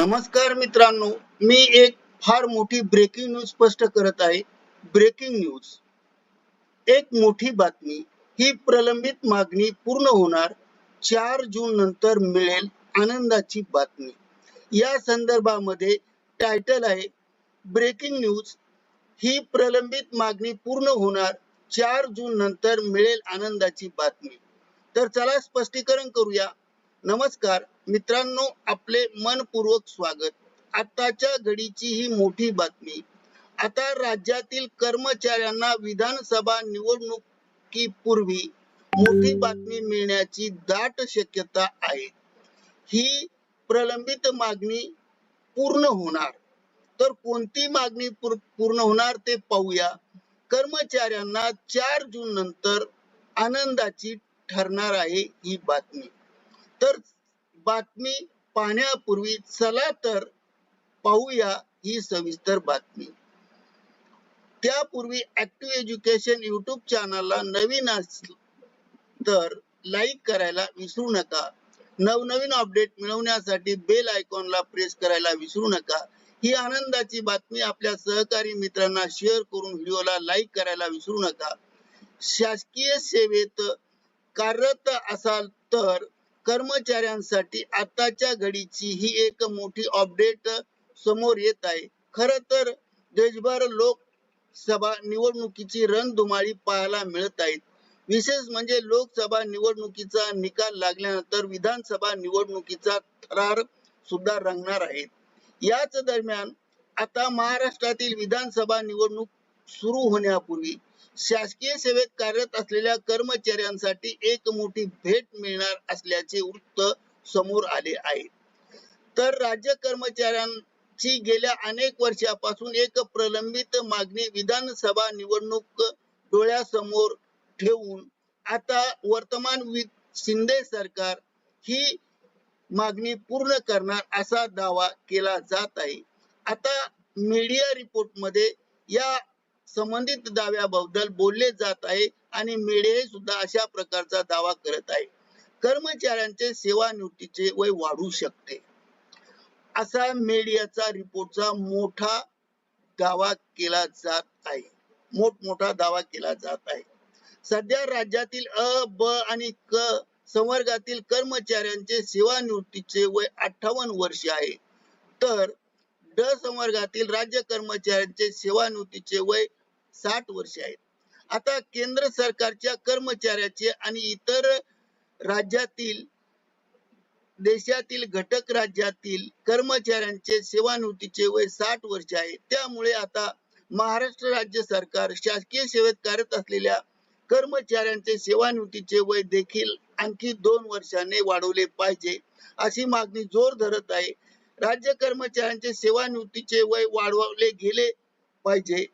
नमस्कार मित्रांनो मी एक फार मोठी ब्रेकिंग न्यूज स्पष्ट करत आहे. ब्रेकिंग न्यूज एक मोठी बातमी ही प्रलंबित मागणी पूर्ण होणार चार जून नंतर मिळेल आनंदाची बातमी. या संदर्भामध्ये टायटल आहे ब्रेकिंग न्यूज ही प्रलंबित मागणी पूर्ण होणार चार जून नंतर मिळेल आनंदाची बातमी. तर चला स्पष्टीकरण करूया. नमस्कार. मित्रांनो आपले मनपूर्वक स्वागत. आताच्या घडीची ही मोठी बातमी. आता राज्यातील कर्मचाऱ्यांना विधानसभा निवडणुकीपूर्वी मोठी बातमी मिळण्याची दाट शक्यता आहे. ही प्रलंबित मागणी पूर्ण होणार. तर कोणती मागणी पूर्ण होणार ते पाहूया. कर्मचाऱ्यांना चार जून नंतर आनंदाची ठरणार आहे ही बातमी. तर बातमी पाहण्यापूर्वी चला तर पाहूया ही सविस्तर बातमी. त्यापूर्वी ऍक्टिव्ह एज्युकेशन युट्यूब चॅनलला नवीन असेल तर लाईक करायला विसरू नका. नवनवीन अपडेट मिळवण्यासाठी बेल आयकॉनला प्रेस करायला विसरू नका. ही आनंदाची बातमी आपल्या सहकारी मित्रांना शेअर करून व्हिडिओला लाईक करायला विसरू नका. शासकीय सेवेत कार्यरत असाल तर कर्मचाऱ्यांसाठी आताच्या घडीची ही एक मोठी अपडेट समोर येत आहे. खर तर देशभर लोकसभा निवडणुकीची रणधुमाळी पाहायला मिळत आहेत विशेष म्हणजे लोकसभा निवडणुकीचा निकाल लागल्यानंतर विधानसभा निवडणुकीचा थरार सुद्धा रंगणार आहे. याच दरम्यान आता महाराष्ट्रातील विधानसभा निवडणूक सुरू होण्यापूर्वी शासकीय सेवेत कार्यरत असलेल्या कर्मचाऱ्यांसाठी एक मोठी भेट मिळणार असल्याचे वृत्त समोर आले आहे. तर राज्य कर्मचाऱ्यांची गेल्या अनेक वर्षापासून एक प्रलंबित मागणी विधानसभा निवडणूक डोळ्यासमोर ठेवून आता वर्तमान शिंदे सरकार ही मागणी पूर्ण करणार असा दावा केला जात आहे. आता मीडिया रिपोर्टमध्ये या संबंधित दाव्याबद्दल बोलले जात आहे आणि मीडिया सुद्धा अशा प्रकारचा दावा करत आहे. कर्मचाऱ्यांचे सेवानिवृत्तीचे वय वाढू शकते. असा मीडियाचा रिपोर्टचा मोठा दावा केला जात आहे. मोठमोठा दावा केला जात आहे. सध्या राज्यातील अ ब आणि क संवर्गातील कर्मचाऱ्यांचे सेवानिवृत्तीचे वय अठ्ठावन्न वर्ष आहे. तर ड संवर्गातील राज्य कर्मचाऱ्यांचे सेवानिवृत्तीचे वय साठ वर्ष आहेत. आता केंद्र सरकारच्या कर्मचाऱ्याचे आणि इतर राज्यातील देशातील घटक राज्यातील कर्मचाऱ्यांचे सेवानिवृत्तीचे वय साठ वर्ष आहे. त्यामुळे आता महाराष्ट्र राज्य सरकार शासकीय सेवेत कार्यरत असलेल्या कर्मचाऱ्यांचे सेवानिवृत्तीचे वय देखील आणखी दोन वर्षाने वाढवले पाहिजे अशी मागणी जोर धरत आहे. राज्य कर्मचाऱ्यांचे सेवानिवृत्तीचे वय वाढवले गेले पाहिजे.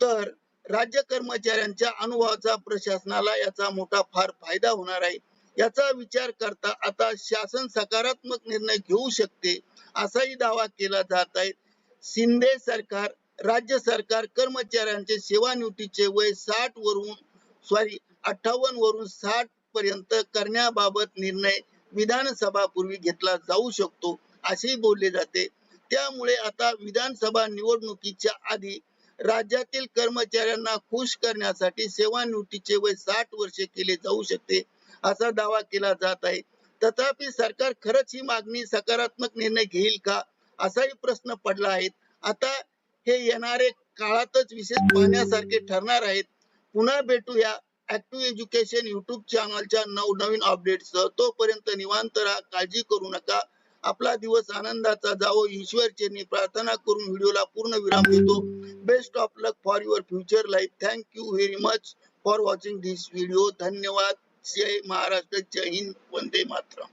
तर राज्य कर्मचाऱ्यांच्या अनुभवाचा प्रशासनाला याचा मोठा फार फायदा होणार आहे. याचा विचार करता आता शासन सकारात्मक निर्णय घेऊ शकते असाही दावा केला जात आहे. शिंदे सरकार राज्य सरकार कर्मचाऱ्यांचे सेवानिवृत्तीचे वय साठ वरून सॉरी अठ्ठावन्न वरून साठ पर्यंत करण्याबाबत निर्णय विधानसभा पूर्वी घेतला जाऊ शकतो असेही बोलले जाते. त्यामुळे आता विधानसभा निवडणुकीच्या आधी राज्यातील कर्मचाऱ्यांना खुश करण्यासाठी सेवानिवृत्तीचे वय साठ वर्षे केले जाऊ शकते असा दावा केला जात आहे. तथापि सरकार खरंच ही मागणी सकारात्मक निर्णय घेईल का असाही प्रश्न पडला आहे. आता हे येणारे काळातच विशेष पाहण्यासारखे ठरणार आहेत. पुन्हा भेटूया ऍक्टिव्ह एज्युकेशन युट्यूब चॅनलच्या नवनवीन अपडेट्स तोपर्यंत निवांत राहा काळजी करू नका. आपला दिवस आनंदाचा जावो. ईश्वर चरणी प्रार्थना करून व्हिडिओला पूर्ण विराम देतो. Best of luck for your future life thank you very much for watching this video धन्यवाद. जय महाराष्ट्र. जय हिंद. वंदे मातरम.